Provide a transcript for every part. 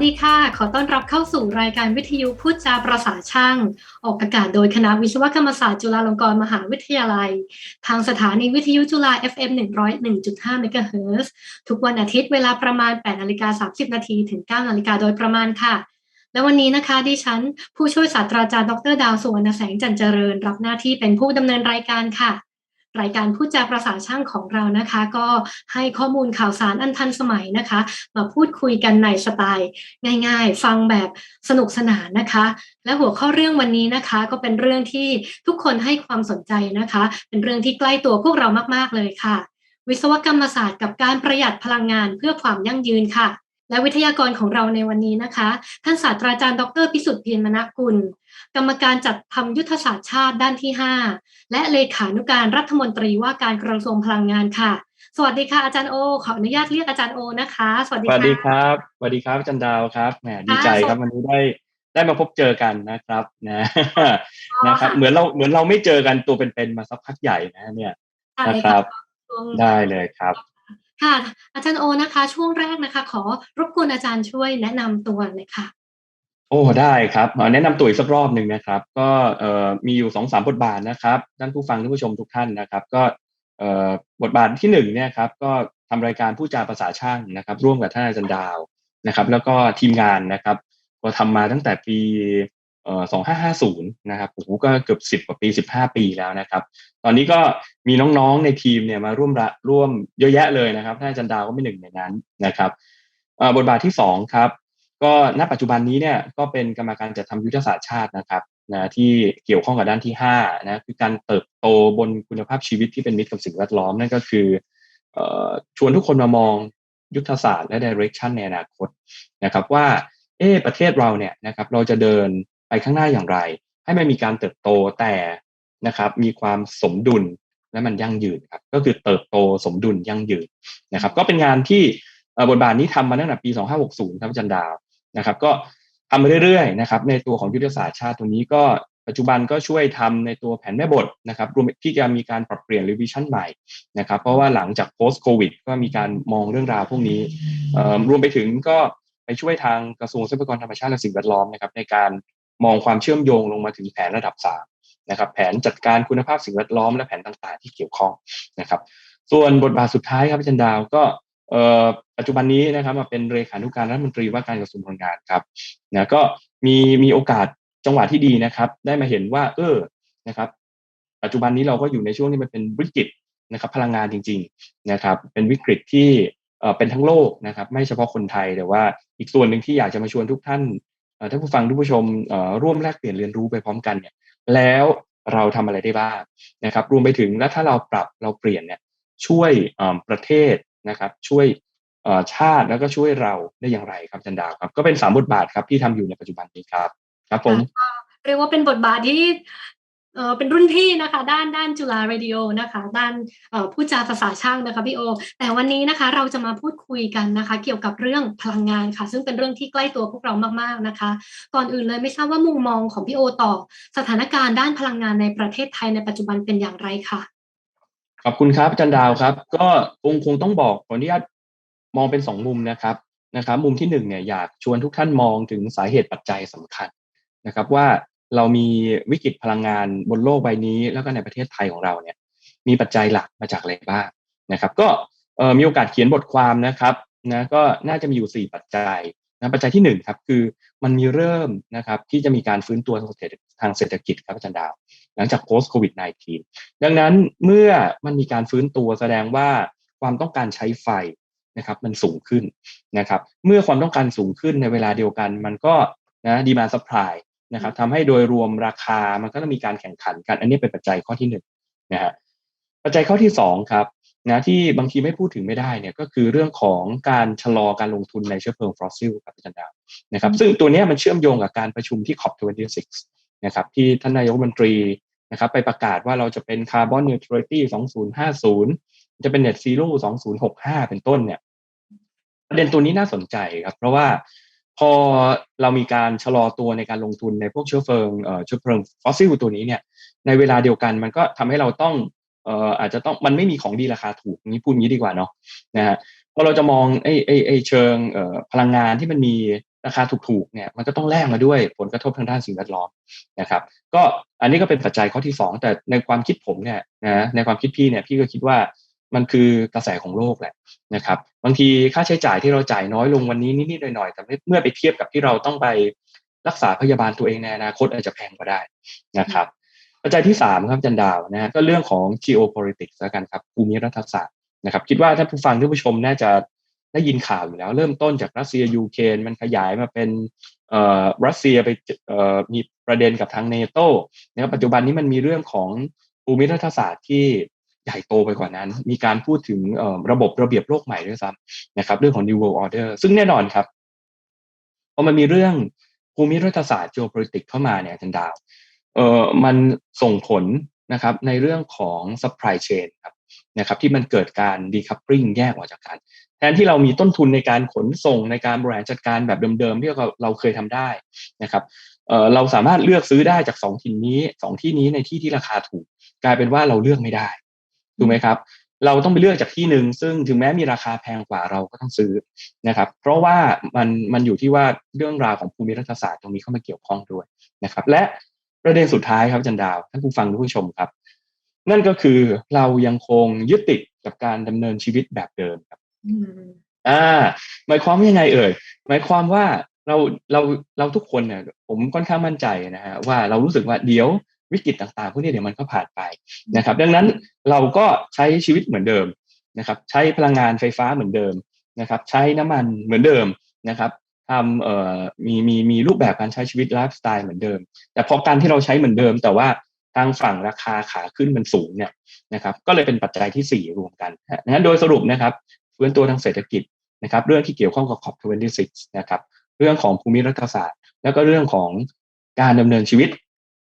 วัสดีค่ะ ขอต้อนรับเข้าสู่รายการวิทยุพูดจาประสาช่าง ออกอากาศโดยคณะวิศวกรรมศาสตร์จุฬาลงกรณ์มหาวิทยาลัย ทางสถานีวิทยุจุฬา FM 101.5 MHz ทุกวันอาทิตย์เวลาประมาณ 8นาฬิกา30 นาทีถึง 9นาฬิกาโดยประมาณค่ะ และวันนี้นะคะ ดิฉัน ผู้ช่วยศาสตราจารย์ดรดาวสุวรรณแสงจันเจริญ รับหน้าที่เป็นผู้ดำเนินรายการค่ะ รายการพูดจาประสาช่างของเรานะคะ ก็ให้ข้อมูลข่าวสารอันทันสมัยนะคะ มาพูดคุยกันในสไตล์ง่าย ๆ ฟังแบบสนุกสนานนะคะ และหัวข้อเรื่องวันนี้นะคะ ก็เป็นเรื่องที่ทุกคนให้ความสนใจนะคะ เป็นเรื่องที่ใกล้ตัวพวกเรามากๆเลยค่ะ วิศวกรรมศาสตร์กับการประหยัดพลังงานเพื่อความยั่งยืนค่ะ และวิทยากรของเราในวันนี้นะคะ ท่านศาสตราจารย์ดรพิสุทธิ์เพียรมณกุล กรรมการจัดทำยุทธศาสตร์ชาติด้านที่ 5 และเลขานุการรัฐมนตรีว่าการกระทรวงพลังงานค่ะ สวัสดีค่ะอาจารย์โอ ขออนุญาตเรียกอาจารย์โอนะคะ สวัสดีสค่ะวัสดีครับสวัสดีครับอาจันดาวครับแหมดีใจครับวันนี้ได้ได้มาพบเจอกันนะครับนะนะครับเหมือนเราเหมือนเราไม่เจอกันตัวเป็นๆมาสักพักใหญ่นะเนี่ยค่ะนะครับช่วงได้เลยครับค่ะ อาจารย์โอนะคะ ช่วงแรกนะคะ ขอรบกวนอาจารย์ช่วยแนะนำตัวหน่อยค่ะ โอ้ได้ครับแนะนำตัวอีกสักรอบหนึ่งนะครับ ก็มีอยู่สองสามบทบาทนะครับท่านผู้ฟังท่านผู้ชมทุกท่านนะครับ ก็บทบาทที่หนึ่งเนี่ยครับก็ทำรายการผู้จาภาษาช่างนะครับ ร่วมกับท่านอาจารย์ดาวนะครับ แล้วก็ทีมงานนะครับ ก็ทำมาตั้งแต่ปีเอ่อสองห้าห้าศูนย์นะครับโอ้โหก็เกือบสิบกว่าปีสิบห้าปีแล้วนะครับ ตอนนี้ก็มีน้องๆในทีมเนี่ยมาร่วมระร่วมเยอะแยะเลยนะครับท่านอาจารย์ดาวก็เป็นหนึ่งในนั้นนะครับบทบาทที่สองครับ ก็ณปัจจุบันนี้เนี่ยก็เป็นกรรมการจัดทำยุทธศาสตร์ชาตินะครับนะที่เกี่ยวข้องกับด้านที่5นะคือการเติบโตบนคุณภาพชีวิตที่เป็นมิตรกับสิ่งแวดล้อมนั่นก็คืออชวนทุกคนมามองยุทธศาสตร์และ direction ในอนาคตนะครับว่าเออประเทศเราเนี่ยนะครับเราจะเดินไปข้างหน้าอย่างไร ให้มันมีการเติบโตแต่นะครับมีความสมดุลและมันยั่งยืนครับก็คือเติบโตสมดุลยั่งยืนนะครับก็เป็นงานที่บทบาทนี้ทำมาตั้งแต่ปี 2560ครับอาจารย์ดาว นะครับ ก็ทำมาเรื่อยๆนะครับในตัวของยุทธศาสตร์ชาติตรงนี้ก็ปัจจุบันก็ช่วยทำในตัวแผนแม่บทนะครับรวมที่จะมีการปรับเปลี่ยน revision ใหม่นะครับเพราะว่าหลังจาก post covid ก็มีการมองเรื่องราวพวกนี้รวมไปถึงก็ไปช่วยทางกระทรวงทรัพยากรธรรมชาติและสิ่งแวดล้อมนะครับในการมองความเชื่อมโยงลงมาถึงแผนระดับ3นะครับแผนจัดการคุณภาพสิ่งแวดล้อมและแผนต่างๆ ที่เกี่ยวข้องนะครับ ส่วนบทบาทสุดท้ายครับอาจารย์ดาวก็ ปัจจุบันนี้นะครับมาเป็นเลขานุการรัฐมนตรีว่าการกระทรวงพลังงานครับนะก็มีมีโอกาสจังหวะที่ดีนะครับ ได้มาเห็นว่า เออนะครับ ปัจจุบันนี้เราก็อยู่ในช่วงที่มันเป็นวิกฤตนะครับ พลังงานจริง ๆนะครับ เป็นวิกฤตที่เอ่อเป็นทั้งโลกนะครับ ไม่เฉพาะคนไทยแต่ว่าอีกส่วนหนึ่งที่อยากจะมาชวนทุกท่านท่านผู้ฟังท่านผู้ชมร่วมแลกเปลี่ยนเรียนรู้ไปพร้อมกันเนี่ย แล้วเราทำอะไรได้บ้างนะครับ รวมไปถึงแล้วถ้าเราปรับเราเปลี่ยนเนี่ยช่วยประเทศ นะครับช่วยชาติแล้วก็ช่วยเราได้อย่างไรครับจันดาวครับก็เป็นสามบทบาทครับที่ทำอยู่ในปัจจุบันนี้ครับครับผมเรียกว่าเป็นบทบาทที่เออเป็นรุ่นพี่นะคะด้านด้านจุฬาเรดิโอนะคะด้านผู้จาภาษาช่างนะคะพี่โอ แต่วันนี้นะคะเราจะมาพูดคุยกันนะคะ เกี่ยวกับเรื่องพลังงานค่ะ ซึ่งเป็นเรื่องที่ใกล้ตัวพวกเรามากๆนะคะ ก่อนอื่นเลยไม่ทราบว่ามุมมองของพี่โอต่อ สถานการณ์ด้านพลังงานในประเทศไทยในปัจจุบันเป็นอย่างไรค่ะ ขอบคุณครับอาจันดาวครับ ก็คงคงต้องบอกขออนุญาตมองเป็นสองมุมนะครับนะครับ มุมที่หนึ่งเนี่ยอยากชวนทุกท่านมองถึงสาเหตุปัจจัยสำคัญนะครับ ว่าเรามีวิกฤตพลังงานบนโลกใบนี้ แล้วก็ในประเทศไทยของเราเนี่ย มีปัจจัยหลักมาจากอะไรบ้างนะครับ ก็มีโอกาสเขียนบทความนะครับนะก็น่าจะมีอยู่ 4 ปัจจัย นะปัจจัยที่1ครับคือมันมีเริ่มนะครับที่จะมีการฟื้นตัวทางเศรษฐกิจครับอาจารย์ดาว หลังจาก post covid 19ดังนั้นเมื่อมันมีการฟื้นตัวแสดงว่าความต้องการใช้ไฟนะครับมันสูงขึ้นนะครับเมื่อความต้องการสูงขึ้นในเวลาเดียวกัน มันก็นะดีมาสปายนะครับทำให้โดยรวมราคามันก็ต้องมีการแข่งขันกัน อันนี้เป็นปัจจัยข้อที่หนึ่งนะฮะปัจจัยข้อที่สองครับ นะที่บางทีไม่พูดถึงไม่ได้เนี่ยก็คือเรื่องของการชะลอการลงทุนในเชื้อเพลิงฟอสซิลครับอาจารย์ดาวนะครับซึ่งตัวเนี้ยมันเชื่อมโยงกับการประชุมที่ COP26 นะครับที่ท่านนายกรัฐมนตรีนะครับไปประกาศว่าเราจะเป็นคาร์บอนนิวทรัลิตี้2050 จะเป็น net zero 2065 เป็นต้นเนี่ยประเด็นตัวนี้น่าสนใจครับ เพราะว่าพอเรามีการชะลอตัวในการลงทุนในพวกเชื้อเพลิงเอ่อเชื้อเพลิงฟอสซิลตัวนี้เนี่ยในเวลาเดียวกันมันก็ทำให้เราต้อง เอ่ออาจจะต้องมันไม่มีของดีราคาถูกนี้พูดงี้ดีกว่าเนาะนะฮะพอเราจะมองไอ้ไอ้ไอ้เชิงเอ่อพลังงานที่มันมีราคาถูกๆเนี่ยมันก็ต้องแลกมาด้วยผลกระทบทางด้านสิ่งแวดล้อมนะครับ ก็อันนี้ก็เป็นปัจจัยข้อที่สองแต่ในความคิดผมเนี่ยนะในความคิดพี่เนี่ยพี่ก็คิดว่ามันคือกระแสของโลกแหละนะครับบางทีค่าใช้จ่ายที่เราจ่ายน้อยลงวันนี้นิดๆหน่อยๆแต่เมื่อไปเทียบกับที่เราต้องไปรักษาพยาบาลตัวเองในอนาคตอาจจะแพงกว่าได้นะครับ ปัจจัยที่สามครับจันดาวนะฮะก็เรื่องของ geopolitics แล้วกันครับภูมิรัฐศาสตร์นะครับคิดว่าท่านผู้ฟังท่านผู้ชมน่าจะได้ยินข่าวอยู่แล้ว เริ่มต้นจากรัสเซียยูเครนมันขยายมาเป็นเอ่อรัสเซียไปเอ่อมีประเด็นกับทางเนโตนะครับปัจจุบันนี้มันมีเรื่องของภูมิรัฐศาสตร์ที่ใหญ่โตไปกว่านั้น มีการพูดถึงระบบระเบียบโลกใหม่ด้วยซ้ำนะครับ เรื่องของ New World Order ซึ่งแน่นอนครับพอมันมีเรื่องภูมิรัฐศาสตร์ geopolitics เข้ามาเนี่ยจันดาว เอ่อมันส่งผลนะครับในเรื่องของ supply chain ครับนะครับที่มันเกิดการ decoupling แยกออกจากกัน แทนที่เรามีต้นทุนในการขนส่งในการบริหารจัดการแบบเดิมๆที่เราเราเคยทำได้นะครับเอ่อเราสามารถเลือกซื้อได้จากสองที่นี้สองที่นี้ในที่ที่ราคาถูก กลายเป็นว่าเราเลือกไม่ได้ถูกไหมครับ เราต้องไปเลือกจากที่หนึ่งซึ่งถึงแม้มีราคาแพงกว่าเราก็ต้องซื้อนะครับ เพราะว่ามันมันอยู่ที่ว่าเรื่องราวของภูมิรัฐศาสตร์ตรงนี้เข้ามาเกี่ยวข้องด้วยนะครับ และ ประเด็นสุดท้ายครับจันดาวท่านผู้ฟังผู้ชมครับ นั่นก็คือเรายังคงยึดติดกับการดำเนินชีวิตแบบเดิมครับอ่าหมายความว่ายังไงเอ่ยหมายความว่าเราเราเราทุกคนเนี่ยผมค่อนข้างมั่นใจนะฮะว่าเรารู้สึกว่าเดี๋ยววิกฤตต่างๆพวกนี้เดี๋ยวมันก็ผ่านไปนะครับ ดังนั้นเราก็ใช้ชีวิตเหมือนเดิมนะครับ ใช้พลังงานไฟฟ้าเหมือนเดิมนะครับ ใช้น้ำมันเหมือนเดิมนะครับ ทำเอ่อมีมีมีรูปแบบการใช้ชีวิตไลฟ์สไตล์เหมือนเดิม แต่พอการที่เราใช้เหมือนเดิม แต่ว่าทางฝั่งราคาขาขึ้นมันสูงเนี่ยนะครับก็เลยเป็นปัจจัยที่ 4 รวมกันนะฮะโดยสรุปนะครับฟื้นตัวทางเศรษฐกิจนะครับเรื่องที่เกี่ยวข้องกับ COP26 นะครับเรื่องของภูมิรัฐศาสตร์ แล้วก็เรื่องของการดำเนินชีวิต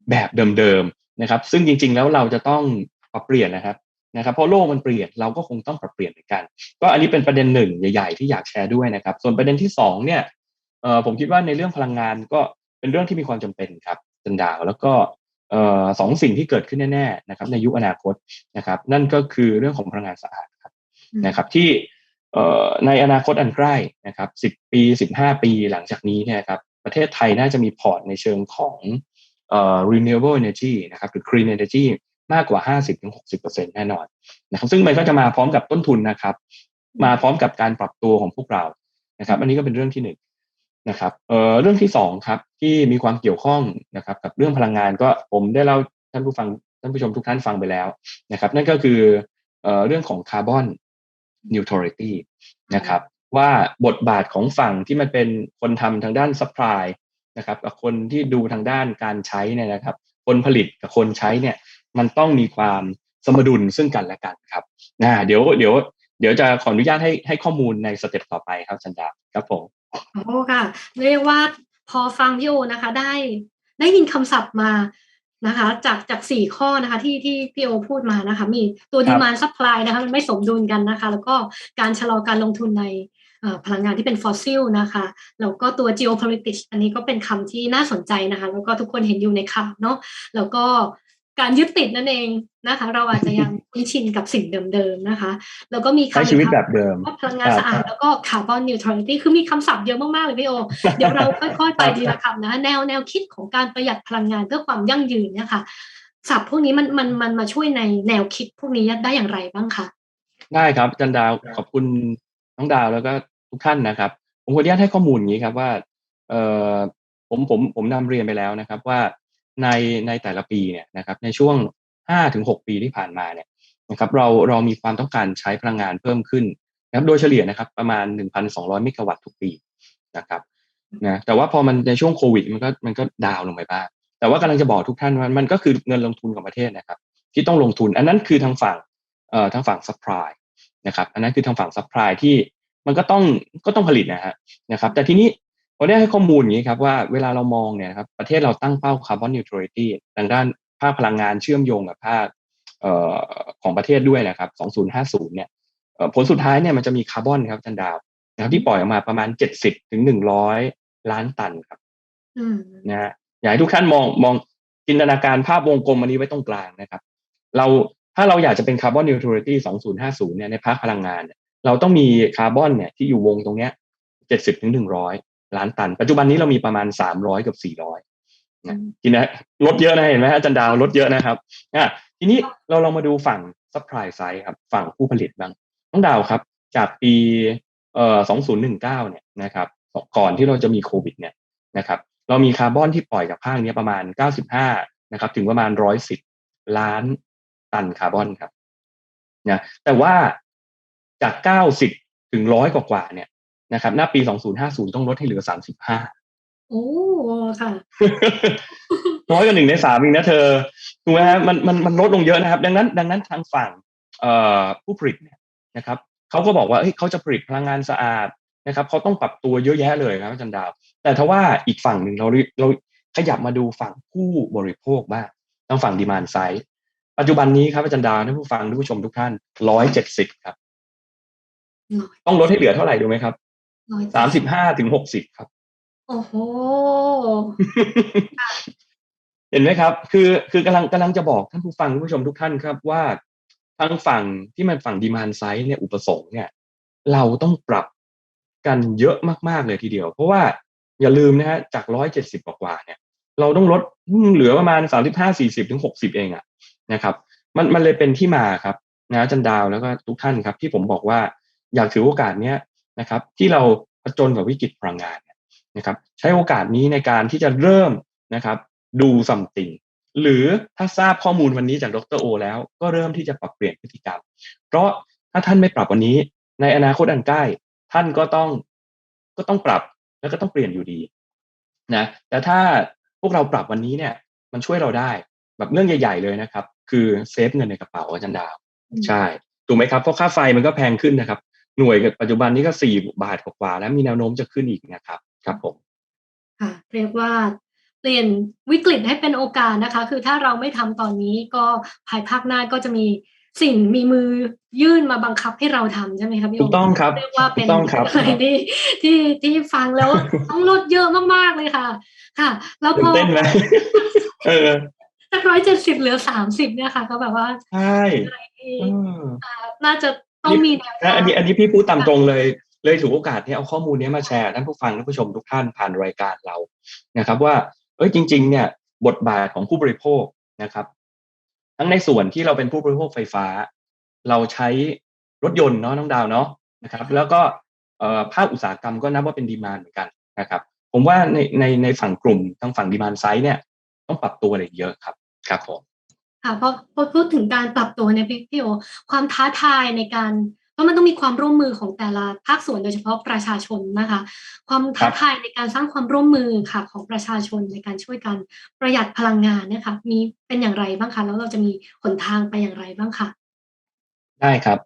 แบบเดิมๆนะครับ ซึ่งจริงๆแล้วเราจะต้องปรับเปลี่ยนนะครับนะครับเพราะโลกมันเปลี่ยนเราก็คงต้องปรับเปลี่ยนเหมือนกัน ก็อันนี้เป็นประเด็นหนึ่งใหญ่ ๆ ที่อยากแชร์ด้วยนะครับ ส่วนประเด็นที่สองเนี่ย เอ่อผมคิดว่าในเรื่องพลังงานก็เป็นเรื่องที่มีความจำเป็นครับจันดาวแล้วก็เอ่อสองสิ่งที่เกิดขึ้นแน่ๆนะครับในยุคอนาคตนะครับ นั่นก็คือเรื่องของพลังงานสะอาดครับนะครับที่เอ่อในอนาคตอันใกล้นะครับสิบปีสิบห้าปีหลังจากนี้เนี่ยครับประเทศไทยน่าจะมีพอร์ตในเชิงของเอ่อ renewable energy นะครับหรือ clean energy มากกว่า 50-60%แน่นอนนะครับซึ่งมันก็จะมาพร้อมกับต้นทุนนะครับ มาพร้อมกับการปรับตัวของพวกเรานะครับ อันนี้ก็เป็นเรื่องที่หนึ่ง นะครับเออเรื่องที่สองครับที่มีความเกี่ยวข้องนะครับกับเรื่องพลังงานก็ผมได้เล่าท่านผู้ฟังท่านผู้ชมทุกท่านฟังไปแล้วนะครับ นั่นก็คือเอ่อเรื่องของคาร์บอนนิวทรัลิตี้นะครับว่าบทบาทของฝั่งที่มันเป็นคนทำทางด้านซัพพลายนะครับกับคนที่ดูทางด้านการใช้เนี่ยนะครับ คนผลิตกับคนใช้เนี่ยมันต้องมีความสมดุลซึ่งกันและกันครับนะเดี๋ยวเดี๋ยวเดี๋ยวจะขออนุญาตให้ให้ข้อมูลในสเต็ปต่อไปครับชันดาครับผม โอ้ค่ะเรียกว่าพอฟังพี่โอนะคะ ได้ได้ยินคำศัพท์มานะคะ จากจากสี่ข้อนะคะ ที่ที่พี่โอพูดมานะคะ มีตัวดีมานซัพพลายนะคะมันไม่สมดุลกันนะคะ แล้วก็การชะลอการลงทุนในพลังงานที่เป็นฟอสซิลนะคะแล้วก็ตัว geopolitics อันนี้ก็เป็นคำที่น่าสนใจนะคะ แล้วก็ทุกคนเห็นอยู่ในข่าวเนาะแล้วก็ การยึดติดนั่นเองนะคะ เราอาจจะยังคุ้นชินกับสิ่งเดิมๆนะคะ แล้วก็มีใช้ชีวิตแบบเดิมพลังงานสะอาดแล้วก็คาร์บอนนิวทรัลิตี้คือมีคำศัพท์เยอะมากๆเลยพี่โอ เดี๋ยวเราค่อยๆไปทีละคำนะแนวแนวคิดของการประหยัดพลังงานเพื่อความยั่งยืนเนี่ยค่ะศัพท์พวกนี้มันมันมันมาช่วยในแนวคิดพวกนี้ได้อย่างไรบ้างคะได้ครับจันดาวขอบคุณน้องดาวแล้วก็ทุกท่านนะครับ ผมขออนุญาตให้ข้อมูลอย่างนี้ครับว่าเออผมผมผมนำเรียนไปแล้วนะครับว่า ในในแต่ละปีเนี่ยนะครับในช่วง5ถึง6ปีที่ผ่านมาเนี่ยนะครับเราเรามีความต้องการใช้พลังงานเพิ่มขึ้นนะครับโดยเฉลี่ยนะครับประมาณ 1,200 เมกะวัตต์ทุกปีนะครับนะแต่ว่าพอมันในช่วงโควิดมันก็มันก็ดาวลงไปบ้างแต่ว่ากำลังจะบอกทุกท่านว่ามันก็คือเงินลงทุนของประเทศนะครับ ที่ต้องลงทุน อันนั้นคือทางฝั่งเอ่อทางฝั่งซัพพลายนะครับ อันนั้นคือทางฝั่งซัพพลายที่มันก็ต้องก็ต้องผลิตนะฮะนะครับ แต่ทีนี้ ผมได้ให้ข้อมูลอย่างนี้ครับว่าเวลาเรามองเนี่ยครับประเทศเราตั้งเป้าคาร์บอนนิวทรัลิตี้ทางด้านภาคพลังงานเชื่อมโยงกับภาคของประเทศด้วยนะครับ 2050 เนี่ยผลสุดท้ายเนี่ยมันจะมีคาร์บอนครับจันดาวนะครับที่ปล่อยออกมาประมาณ 70ถึง100 ล้านตันครับนะฮะอยากให้ทุกท่านมองมองจินตนาการภาพวงกลมอันนี้ไว้ตรงกลางนะครับ เราถ้าเราอยากจะเป็นคาร์บอนนิวทรัลิตี้2050 เนี่ยในภาคพลังงาน เราต้องมีคาร์บอนเนี่ยที่อยู่วงตรงเนี้ย70ถึง100 ล้านตัน ปัจจุบันนี้เรามีประมาณสามร้อยกับสี่ร้อยนะทีนี้ลดเยอะนะเห็นไหมอาจารย์ดาวลดเยอะนะครับอะทีนี้เราลองมาดูฝั่ง supply side ครับ ฝั่งผู้ผลิตบ้างน้องดาวครับ จากปีเอ่อ2019เนี่ยนะครับ ก่อนที่เราจะมีโควิดเนี่ยนะครับ เรามีคาร์บอนที่ปล่อยจากภาคนี้ประมาณ95นะครับ ถึงประมาณ110ล้านตันคาร์บอนครับนะแต่ว่าจาก90ถึง100กว่าๆเนี่ย นะครับหน้าปี 2050 ต้องลดให้เหลือ 35 โอ้ ค่ะ น้อยกว่าหนึ่งในสามเองนะเธอถูกไหมฮะมันมันมันลดลงเยอะนะครับ ดังนั้น ดังนั้นทางฝั่งเอ่อผู้ผลิตเนี่ยนะครับเขาก็บอกว่าเฮ้ยเขาจะผลิตพลังงานสะอาดนะครับเขาต้องปรับตัวเยอะแยะเลยครับอาจารย์ดาว แต่ถ้าว่าอีกฝั่งหนึ่งเราเราขยับมาดูฝั่งผู้บริโภคบ้างทางฝั่งดีมานไซด์ปัจจุบันนี้ครับอาจารย์ดาวท่านผู้ฟังท่านผู้ชมทุกท่านร้อยเจ็ดสิบครับ ต้องลดให้เหลือเท่าไหร่ดูไหมครับ สามสิบห้าถึงหกสิบครับ โอ้โหเห็นไหมครับ คือคือกำลังกำลังจะบอกท่านผู้ฟังท่านผู้ชมทุกท่านครับว่าทางฝั่งที่มันฝั่งดีมานไซด์เนี่ยอุปสงค์เนี่ย เราต้องปรับกันเยอะมากๆเลยทีเดียว เพราะว่าอย่าลืมนะฮะจากร้อยเจ็ดสิบกว่าเนี่ย เราต้องลดเหลือประมาณสามสิบห้าสี่สิบถึงหกสิบเองอะนะครับ มันมันเลยเป็นที่มาครับนะจันดาวแล้วก็ทุกท่านครับ ที่ผมบอกว่าอยากถือโอกาสเนี้ย นะครับที่เราผจญกับวิกฤตพลังงานนะครับใช้โอกาสนี้ในการที่จะเริ่มนะครับดูซัมติงหรือถ้าทราบข้อมูลวันนี้จากดรโอ แล้วก็เริ่มที่จะปรับเปลี่ยนพฤติกรรม เพราะถ้าท่านไม่ปรับวันนี้ ในอนาคตอันใกล้ ท่านก็ต้องก็ต้องปรับแล้วก็ต้องเปลี่ยนอยู่ดีนะแต่ถ้าพวกเราปรับวันนี้เนี่ยมันช่วยเราได้แบบเรื่องใหญ่ๆเลยนะครับ คือเซฟเงินในกระเป๋าอาจารย์ดาวใช่ถูกไหมครับเพราะค่าไฟมันก็แพงขึ้นนะครับ หน่วยปัจจุบันนี้ก็สี่บาทกว่าแล้วมีแนวโน้มจะขึ้นอีกนะครับ ครับผมค่ะเรียกว่าเปลี่ยนวิกฤตให้เป็นโอกาสนะคะ คือถ้าเราไม่ทำตอนนี้ก็ภายภาคหน้าก็จะมีสิ่งมีมือยื่นมาบังคับให้เราทำใช่ไหมครับพี่ถูกต้องครับเรียกว่าเป็นต้องครับอะไรที่ที่ที่ฟังแล้วต้องลดเยอะมากๆเลยค่ะ ค่ะ แล้วพอเต้นไหมเออจากร้อยเจ็ดสิบเหลือสามสิบเนี่ยค่ะ ก็แบบว่าใช่อะไรที่น่าจะ ต้องมีแนวนะอันนี้อันนี้พี่พูดตามตรงเลย เลยถือโอกาสนี้เอาข้อมูลนี้มาแชร์ท่านผู้ฟังท่านผู้ชมทุกท่านผ่านรายการเรานะครับ ว่าเอ้ยจริง ๆ เนี่ย บทบาทของผู้บริโภคนะครับ ทั้งในส่วนที่เราเป็นผู้บริโภคไฟฟ้า เราใช้รถยนต์เนาะน้องดาวเนาะนะครับ แล้วก็ภาคอุตสาหกรรมก็นับว่าเป็นดีมานเหมือนกันนะครับผมว่าในในในฝั่งกลุ่มทางฝั่งดีมานไซด์เนี่ย ต้องปรับตัวอะไรเยอะครับครับผม ค่ะพอพอพูดถึงการปรับตัวเนี่ยพี่โอความท้าทายในการเพราะมันต้องมีความร่วมมือของแต่ละภาคส่วนโดยเฉพาะประชาชนนะคะ ความท้าทายในการสร้างความร่วมมือค่ะของประชาชนในการช่วยกันประหยัดพลังงานเนี่ยค่ะมีเป็นอย่างไรบ้างคะแล้วเราจะมีหนทางไปอย่างไรบ้างคะได้ครับ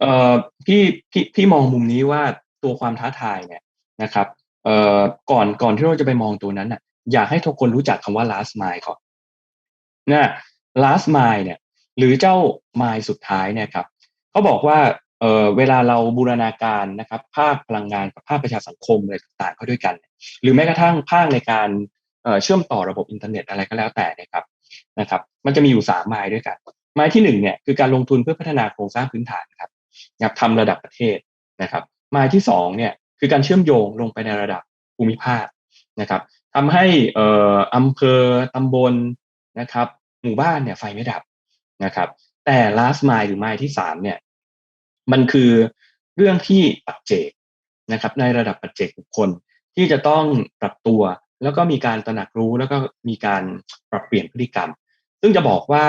เอ่อพี่พี่พี่มองมุมนี้ว่าตัวความท้าทายเนี่ยนะครับเอ่อก่อนก่อนที่เราจะไปมองตัวนั้นน่ะอยากให้ทุกคนรู้จักคำว่า last mile ก่อนนะ last mile เนี่ยหรือเจ้า mile สุดท้ายเนี่ยครับเขาบอกว่าเออเวลาเราบูรณาการนะครับภาคพลังงานกับภาคประชาสังคมอะไรต่างๆเข้าด้วยกัน หรือแม้กระทั่งภาคในการเอ่อเชื่อมต่อระบบอินเทอร์เน็ตอะไรก็แล้วแต่นะครับนะครับ มันจะมีอยู่สามไมล์ด้วยกัน ไมล์ที่หนึ่งเนี่ยคือการลงทุนเพื่อพัฒนาโครงสร้างพื้นฐานครับนะครับทำระดับประเทศนะครับ ไมล์ที่สองเนี่ยคือการเชื่อมโยงลงไปในระดับภูมิภาคนะครับทำให้เอ่ออำเภอตำบลนะครับ หมู่บ้านเนี่ยไฟไม่ดับนะครับ แต่ last mile หรือ mile ที่สามเนี่ยมันคือเรื่องที่ปัจเจกนะครับ ในระดับปัจเจกบุคคลที่จะต้องปรับตัว แล้วก็มีการตระหนักรู้แล้วก็มีการปรับเปลี่ยนพฤติกรรม ซึ่งจะบอกว่า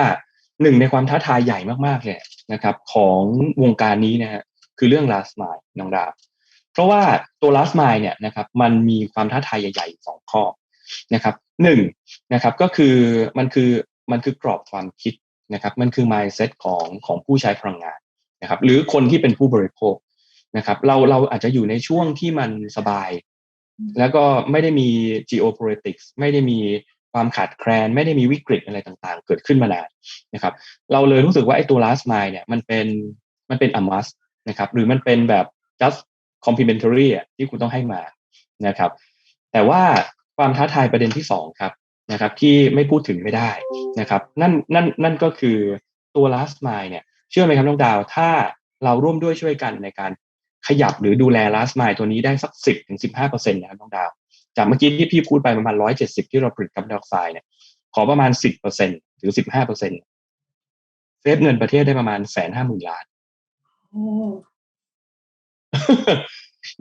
หนึ่งในความท้าทายใหญ่มากๆเลยนะครับ ของวงการนี้นะฮะคือเรื่อง last mile น้องดาวเพราะว่าตัว last mile เนี่ยนะครับ มันมีความท้าทายใหญ่ๆสองข้อนะครับหนึ่งนะครับก็คือมันคือ มันคือกรอบความคิดนะครับ มันคือ mindset ของของผู้ใช้พลังงานนะครับ หรือคนที่เป็นผู้บริโภคนะครับ เราเราอาจจะอยู่ในช่วงที่มันสบาย แล้วก็ไม่ได้มี geopolitics ไม่ได้มีความขาดแคลน ไม่ได้มีวิกฤตอะไรต่างๆ เกิดขึ้นมานานนะครับ เราเลยรู้สึกว่าไอ้ตัว last mile เนี่ยมันเป็นมันเป็น a must นะครับ หรือมันเป็นแบบ just complementary อะที่คุณต้องให้มานะครับ แต่ว่าความท้าทายประเด็นที่สองครับ นะครับที่ไม่พูดถึงไม่ได้นะครับนั่นนั่นนั่นก็คือตัว last mile เนี่ยเชื่อไหมครับน้องดาวถ้าเราร่วมด้วยช่วยกันในการขยับหรือดูแล last mile ตัวนี้ได้สักสิบถึงสิบห้าเปอร์เซ็นต์นะครับน้องดาว จากเมื่อกี้ที่พี่พูดไปประมาณร้อยเจ็ดสิบที่เราผลิตคาร์บอนไดออกไซด์เนี่ยขอประมาณสิบเปอร์เซ็นต์หรือสิบห้าเปอร์เซ็นต์เซฟเงินประเทศได้ประมาณแสนห้าหมื่นล้านโอ้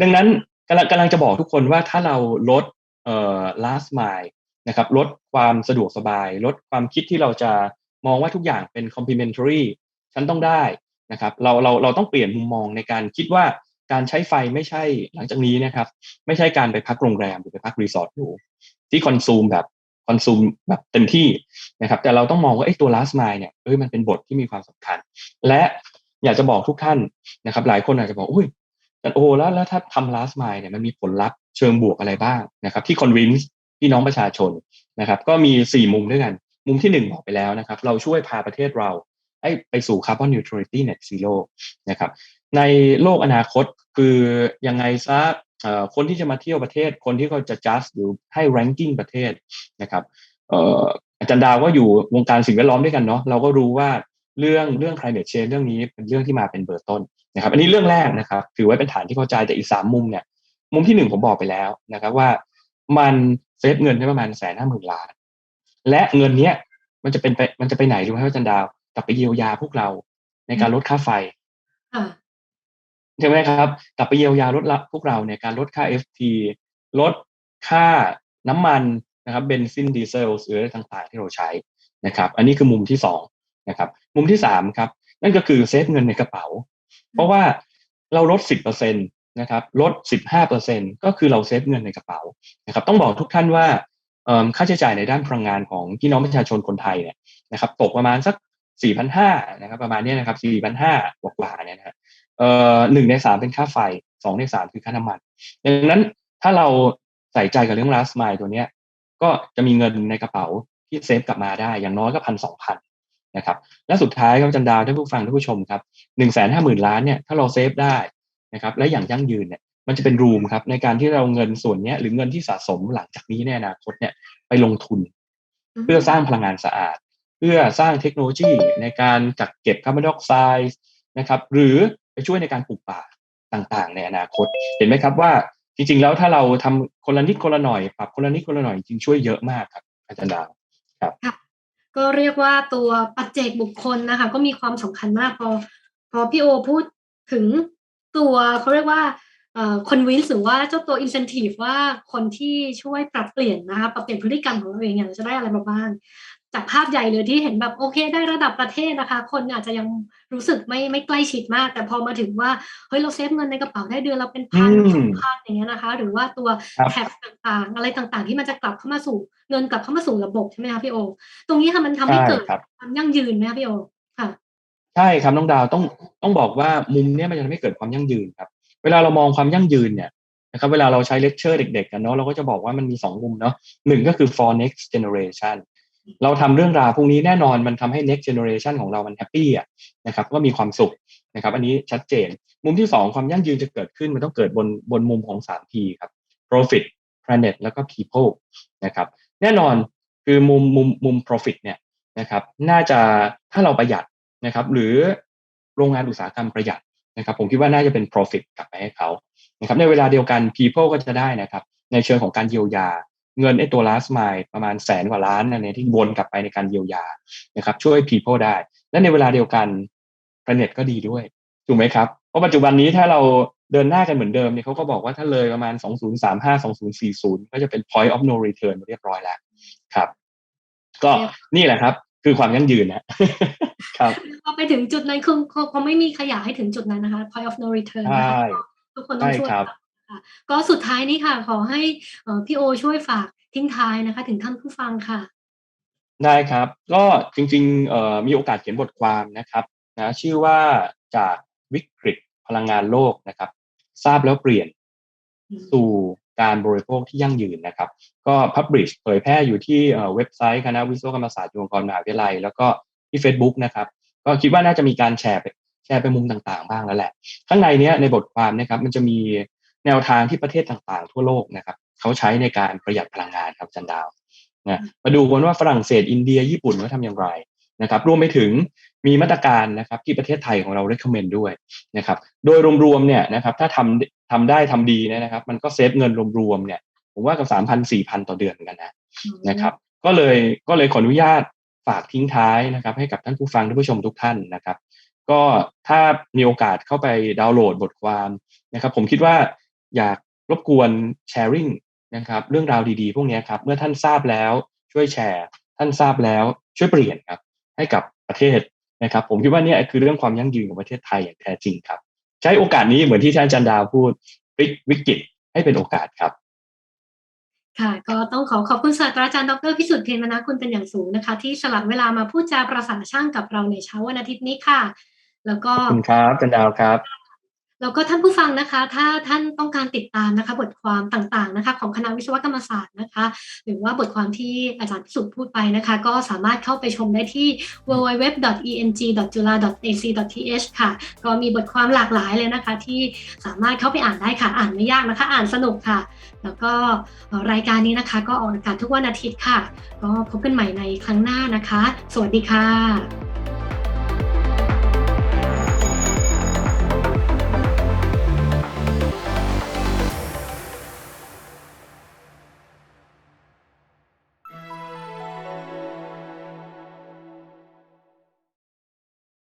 ดังนั้นกำลังกำลังจะบอกทุกคนว่าถ้าเราลดเอ่อ last mile นะครับลดความสะดวกสบาย ลดความคิดที่เราจะมองว่าทุกอย่างเป็น complementary ฉันต้องได้นะครับเราเราเราต้องเปลี่ยนมุมมองในการคิดว่าการใช้ไฟไม่ใช่หลังจากนี้นะครับ ไม่ใช่การไปพักโรงแรมหรือไปพักรีสอร์ทอยู่ที่คอนซูมแบบคอนซูมแบบเต็มที่นะครับแต่เราต้องมองว่าไอ้ตัว last mile เนี่ยเอ้ยมันเป็นบทที่มีความสำคัญ และอยากจะบอกทุกท่านนะครับ หลายคนอาจจะบอกอุ้ยแต่โอ้แล้วแล้วถ้าทำ last mile เนี่ยมันมีผลลัพธ์เชิงบวกอะไรบ้างนะครับ ที่ convince พี่น้องประชาชนนะครับก็มี 4 มุมด้วยกัน มุมที่ 1 บอกไปแล้วนะครับ เราช่วยพาประเทศเราไปสู่ carbon neutrality net zero นะครับในโลกอนาคตคือยังไงซะคนที่จะมาเที่ยวประเทศ คนที่เขาจะ just หรือให้ ranking ประเทศนะครับเอ่ออาจารย์ดาวก็อยู่วงการสิ่งแวดล้อมด้วยกันเนาะเราก็รู้ว่าเรื่องเรื่อง climate change เรื่องนี้เป็นเรื่องที่มาเป็นเบอร์ต้นนะครับ อันนี้เรื่องแรกนะครับ ถือไว้เป็นฐานที่เข้าใจแต่อีกสามมุมเนี่ย มุมที่หนึ่งผมบอกไปแล้วนะครับว่ามัน เซฟเงินได้ประมาณแสนห้าหมื่นล้าน และเงินเนี้ย มันจะเป็นไปมันจะไปไหนรู้ไหมครับอาจารย์ดาวกลับไปเยียวยาพวกเราในการลดค่าไฟค่ะใช่ไหมครับกลับไปเยียวยาลดละพวกเราในการลดค่า FT ลดค่าน้ำมันนะครับเบนซินดีเซลหรืออะไรต่างๆ ที่เราใช้นะครับ อันนี้คือมุมที่สองนะครับมุมที่สามครับ นั่นก็คือเซฟเงินในกระเป๋า เพราะว่าเราลดสิบเปอร์เซ็นต นะครับลดสิบห้าเปอร์เซ็นก็คือเราเซฟเงินในกระเป๋านะครับต้องบอกทุกท่านว่าค่าใช้จ่ายในด้านพลังงานของพี่น้องประชาชนคนไทยเนี่ยนะครับตกประมาณสักสี่พันะครับประมาณนี้นะครับสี่พันห้ากว่าๆเนี่ยนะฮะเอ่อหนึ่งในสามเป็นค่าไฟสองในสามคือค่าน้ำมันดังนั้นถ้าเราใส่ใจกับเรื่อง last mile ตัวเนี้ยก็จะมีเงินในกระเป๋าที่เซฟกลับมาได้อย่างน้อยก็พันสองพันนะครับและสุดท้ายครับจันดาวท่านผู้ฟังท่านผู้ชมครับหนึ่งแสนห้าหมื่นล้านเนี่ยถ้าเราเซฟได้ นะครับและอย่างยั่งยืนเนี่ยมันจะเป็นรูมครับในการที่เราเงินส่วนเนี้ยหรือเงินที่สะสมหลังจากนี้ในอนาคตเนี่ยไปลงทุน เพื่อสร้างพลังงานสะอาด เพื่อสร้างเทคโนโลยีในการจัดเก็บคาร์บอนไดออกไซด์นะครับหรือไปช่วยในการปลูกป่าต่างๆ ในอนาคต เห็นไหมครับว่าจริงๆ แล้วถ้าเราทำคนละนิดคนละหน่อยปรับคนละนิดคนละหน่อยจริงๆช่วยเยอะมากครับอาจารย์ดาวก็เรียกว่าตัวปัจเจกบุคคลนะคะ ก็มีความสำคัญมากพอพอพี่โอพูดถึง ตัวเขาเรียกว่าคนวินส์หรือว่าเจ้าตัวอินเซนティブว่าคนที่ช่วยปรับเปลี่ยนนะคะปรับเปลี่ยนพฤติกรรมของเราเองเนี่ยเราจะได้อะไรมาบ้างจากภาพใหญ่เลยที่เห็นแบบโอเค ได้ระดับประเทศนะคะ คนอาจจะยังรู้สึกไม่ไม่ใกล้ชิดมาก แต่พอมาถึงว่าเฮ้ยเราเซฟเงินในกระเป๋าได้เดือนเราเป็นพันสองพันอย่างเงี้ยนะคะ หรือว่าตัวแท็บต่างๆ อะไรต่างๆ ที่มันจะกลับเข้ามาสู่เงินกลับเข้ามาสู่ระบบใช่ไหมคะพี่โอ ตรงนี้ค่ะมันทำให้เกิดความยั่งยืนไหมคะพี่โอ ใช่ครับน้องดาวต้องต้องบอกว่ามุมเนี้ยมันจะทำให้เกิดความยั่งยืนครับเวลาเรามองความยั่งยืนเนี่ยนะครับเวลาเราใช้เลคเชอร์เด็กๆกันเนาะเราก็จะบอกว่ามันมีสองมุมเนาะหนึ่งก็คือ for next generation เราทำเรื่องราวพวกนี้แน่นอนมันทำให้ next generation ของเรามันแฮปปี้อะนะครับก็มีความสุขนะครับ อันนี้ชัดเจน มุมที่สองความยั่งยืนจะเกิดขึ้นมันต้องเกิดบนบนมุมของสาม P ครับ profit planet แล้วก็ people นะครับ แน่นอนคือมุมมุมมุม profit เนี่ยนะครับ น่าจะถ้าเราประหยัด นะครับ หรือโรงงานอุตสาหกรรมประหยัดนะครับ ผมคิดว่าน่าจะเป็น profit กลับไปให้เขานะครับ ในเวลาเดียวกัน people ก็จะได้นะครับ ในเชิงของการเยียวยา เงินไอ้ตัว last mile ประมาณแสนกว่าล้านนั่นเองที่วนกลับไปในการเยียวยานะครับ ช่วย people ได้ และในเวลาเดียวกัน planet ก็ดีด้วยถูกไหมครับเพราะปัจจุบันนี้ถ้าเราเดินหน้ากันเหมือนเดิมเนี่ยเขาก็บอกว่าถ้าเลยประมาณ 2035 2040 ก็จะเป็น point of no return เรียบร้อยแล้วครับ ก็นี่แหละครับ คือความยั่งยืนนะครับพอไปถึงจุดนั้นคือคงคงไม่มีขยะให้ถึงจุดนั้นนะคะ point of no return ใช่นะคะทุกคนต้องช่วยใช่ครับกันค่ะก็สุดท้ายนี้ค่ะ ขอให้เอ่อพี่โอช่วยฝากทิ้งท้ายนะคะ ถึงท่านผู้ฟังค่ะ ได้ครับ ก็จริงๆเอ่อมีโอกาสเขียนบทความนะครับนะชื่อว่าจากวิกฤตพลังงานโลกนะครับ ทราบแล้วเปลี่ยน สู่ การบริโภคที่ยั่งยืนนะครับ ก็ Publish เผยแพร่อยู่ที่เอ่อเว็บไซต์คณะวิศวกรรมศาสตร์จุฬาลงกรณ์มหาวิทยาลัย แล้วก็ที่ Facebook นะครับ ก็คิดว่าน่าจะมีการแชร์ไปแชร์ไปมุมต่างๆ บ้างแล้วแหละ ข้างในเนี้ยในบทความนะครับมันจะมีแนวทางที่ประเทศต่างๆ ทั่วโลกนะครับเขาใช้ในการประหยัดพลังงานครับจันดาวนะมาดูกันว่าฝรั่งเศสอินเดียญี่ปุ่นเขาทำอย่างไรนะครับรวมไปถึง มีมาตรการนะครับที่ประเทศไทยของเรา recommend ด้วยนะครับโดยรวมๆเนี่ยนะครับถ้าทำทำได้ทำดีนะครับ มันก็เซฟเงินรวมๆเนี่ยผมว่ากับสามพันสี่พันต่อเดือนเหมือนกันนะนะครับ ก็เลยก็เลยขออนุญาตฝากทิ้งท้ายนะครับ ให้กับท่านผู้ฟังท่านผู้ชมทุกท่านนะครับ ก็ถ้ามีโอกาสเข้าไปดาวน์โหลดบทความนะครับ ผมคิดว่าอยากรบกวนแชร์ริงนะครับเรื่องราวดีๆ พวกนี้ครับ เมื่อท่านทราบแล้วช่วยแชร์ ท่านทราบแล้วช่วยเปลี่ยนครับ ให้กับประเทศ นะครับผมคิดว่าเนี่ยคือเรื่องความยั่งยืนของประเทศไทยอย่างแท้จริงครับ ใช้โอกาสนี้เหมือนที่ท่านจันดาวพูดพลิกวิกฤตให้เป็นโอกาสครับ ค่ะ ก็ต้องขอขอบคุณศาสตราจารย์ดรพิสุทธิ์เทนมนาคุณเป็นอย่างสูงนะคะ ที่สลับเวลามาพูดจาประสานช่างกับเราในเช้าวันอาทิตย์นี้ค่ะ แล้วก็ขอบคุณครับจันดาวครับ แล้วก็ท่านผู้ฟังนะคะ ถ้าท่านต้องการติดตามนะคะ บทความต่างๆนะคะ ของคณะวิศวกรรมศาสตร์นะคะ หรือว่าบทความที่อาจารย์พิสุทธิ์พูดไปนะคะ ก็สามารถเข้าไปชมได้ที่ www.eng.jula.ac.th ค่ะ ก็มีบทความหลากหลายเลยนะคะ ที่สามารถเข้าไปอ่านได้ค่ะ อ่านไม่ยากนะคะ อ่านสนุกค่ะ แล้วก็รายการนี้นะคะ ก็ออกอากาศทุกวันอาทิตย์ค่ะ ก็พบกันใหม่ในครั้งหน้านะคะ สวัสดีค่ะ